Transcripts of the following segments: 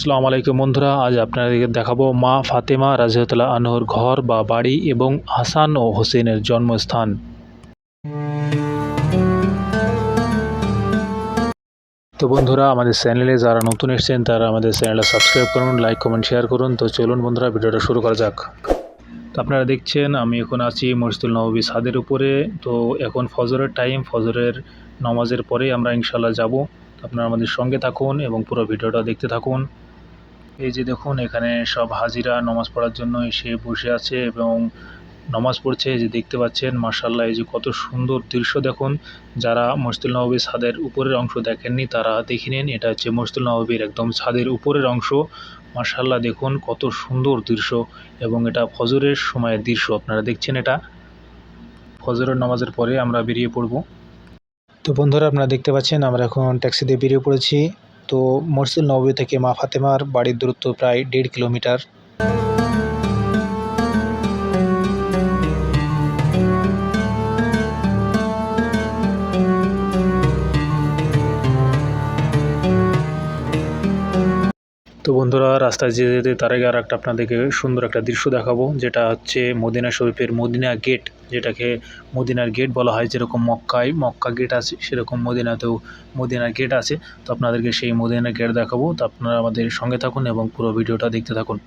আসসালামু আলাইকুম বন্ধুরা, আজ আপনাদেরকে দেখাবো মা ফাতেমা রাজিয়াতুল্লাহ আনহুর ঘর বা বাড়ি এবং হাসান ও হোসেনের জন্মস্থান। তো বন্ধুরা, আমাদের চ্যানেলে যারা নতুন এসেছেন, তারা আমাদের চ্যানেলটা সাবস্ক্রাইব করুন, লাইক, কমেন্ট, শেয়ার করুন। তো চলুন বন্ধুরা, ভিডিওটা শুরু করা যাক। তো আপনারা দেখছেন, আমি এখন আছি মসজিদুল নবী সাদের উপরে। তো এখন ফজরের টাইম ফজরের নামাজের পরে আমরা ইনশাল্লাহ যাব। আপনারা আমাদের সঙ্গে থাকুন এবং পুরো ভিডিওটা দেখতে থাকুন। এই যে দেখুন, এখানে সব হাজিরা নামাজ পড়ার জন্য এসে বসে আছে এবং নামাজ পড়ছে। যে দেখতে পাচ্ছেন মার্শাল্লাহ এই যে কত সুন্দর দৃশ্য দেখুন। যারা মসজিদুল নবীর ছাদের উপরের অংশ দেখেননি, তারা দেখে নিন, এটা হচ্ছে মসজিদুল নবীর একদম ছাদের উপরের অংশ। মার্শাল্লাহ দেখুন কত সুন্দর দৃশ্য এবং এটা ফজরের সময়ের দৃশ্য, আপনারা দেখছেন এটা। ফজরের নামাজের পরে আমরা বেরিয়ে পড়ব। তো বন্ধুরা, আপনারা দেখতে পাচ্ছেন, আমরা এখন ট্যাক্সি দিয়ে বেরিয়ে পড়েছি। তো মসজিদ নবী থেকে মা ফাতেমার বাড়ির দূরত্ব প্রায় দেড় কিলোমিটার। তো বন্ধুরা, রাস্তায় যেতে যেতে তার আগে আর একটা আপনাদেরকে সুন্দর একটা দৃশ্য দেখাবো, যেটা হচ্ছে মদিনা শরীফের মদিনা গেট যেটাকে মদিনার গেট বলা হয়, যেরকম মক্কায়, মক্কা গেট আছে, সেরকম মদিনাতেও মদিনার গেট আছে। তো আপনাদেরকে সেই মদিনার গেট দেখাবো। তো আপনারা আমাদের সঙ্গে থাকুন এবং পুরো ভিডিওটা দেখতে থাকুন।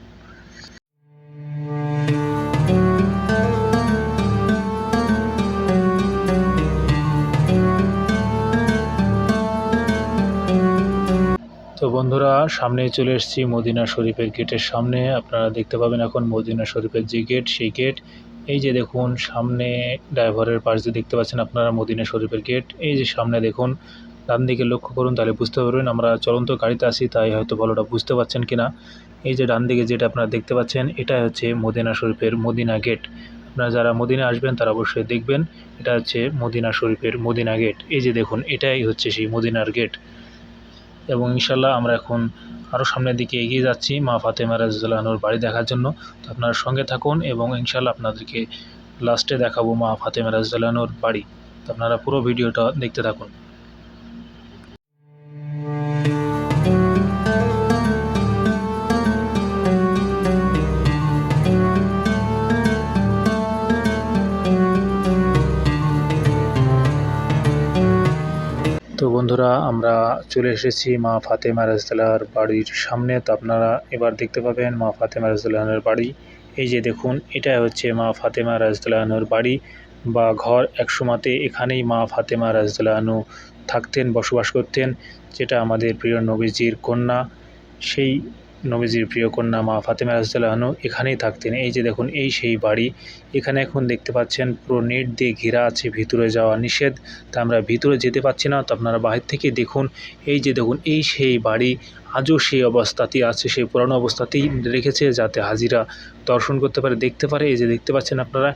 তো বন্ধুরা সামনে চলে এসেছি মদিনা শরীফের গেটের সামনে। আপনারা দেখতে পাবেন এখন মদিনা শরীফের যে গেট সেই গেট এই যে দেখুন, সামনে ড্রাইভারের পাশ দিয়ে দেখতে পাচ্ছেন আপনারা মদিনা শরীফের গেট এই যে সামনে দেখুন ডান দিকে লক্ষ্য করুন তাহলে বুঝতে পারবেন আমরা চলন্ত গাড়িতে আসি তাই হয়তো ভালোটা বুঝতে পারছেন কিনা। এই যে ডান দিকে যেটা আপনারা দেখতে পাচ্ছেন এটা হচ্ছে মদিনা শরীফের মদিনা গেট আপনারা যারা মদিনা আসবেন, তারা অবশ্যই দেখবেন, এটা হচ্ছে মদিনা শরীফের মদিনা গেট এই যে দেখুন, এটাই হচ্ছে সেই মদিনার গেট এবং ইনশাল্লাহ আমরা এখন আরও সামনের দিকে এগিয়ে যাচ্ছি। মা ফাতেমা রাজুল্লাহনুর বাড়ি দেখার জন্য। তো আপনারা সঙ্গে থাকুন এবং ইনশাল্লাহ আপনাদেরকে লাস্টে দেখাবো মা ফাতেমা রাজুল্লাহনুর বাড়ি। তো আপনারা পুরো ভিডিওটা দেখতে থাকুন। তো বন্ধুরা, আমরা চলে এসেছি মা ফাতেমা রাজদালার বাড়ির সামনে। তো আপনারা এবার দেখতে পাবেন মা ফাতেমা রাজদালানের বাড়ি। এই যে দেখুন এটা হচ্ছে মা ফাতেমা রাজদালানুর বাড়ি বা ঘর। একসময়তে এখানেই মা ফাতেমা রাজদালানু থাকতেন, বসবাস করতেন, যেটা আমাদের প্রিয় নবীজির কন্যা। সেই নবীজির প্রিয় কন্যা মা ফাতেমা রাজদালানু এখানেই থাকতেন। এই যে দেখুন, এই সেই বাড়ি, এখানে এখন দেখতে পাচ্ছেন পুরো নেট দিয়ে ঘেরা আছে ভিতরে যাওয়া নিষেধ। তা আমরা ভিতরে যেতে পারছি না, তো আপনারা বাহির থেকে দেখুন। এই যে দেখুন, এই সেই বাড়ি, আজও সেই অবস্থাতেই আছে, সেই পুরানো অবস্থাতেই রেখেছে যাতে হাজিরা দর্শন করতে পারে, দেখতে পারে। এই যে দেখতে পাচ্ছেন আপনারা,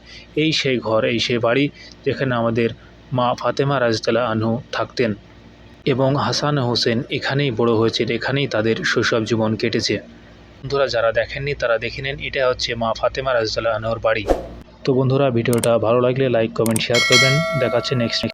এই সেই ঘর, এই সেই বাড়ি যেখানে আমাদের মা ফাতেমা রাজতালা আনহু থাকতেন। এবং হাসান হোসেন এখানেই বড় হয়েছে এখানেই তাদের শৈশব জীবন কেটেছে। বন্ধুরা, যারা দেখেননি, তারা দেখে নেন, এটা হচ্ছে মা ফাতেমা রাজতালা আনহুর বাড়ি। তো বন্ধুরা, ভিডিওটা ভালো লাগলে লাইক কমেন্ট শেয়ার করবেন। দেখাচ্ছে নেক্সট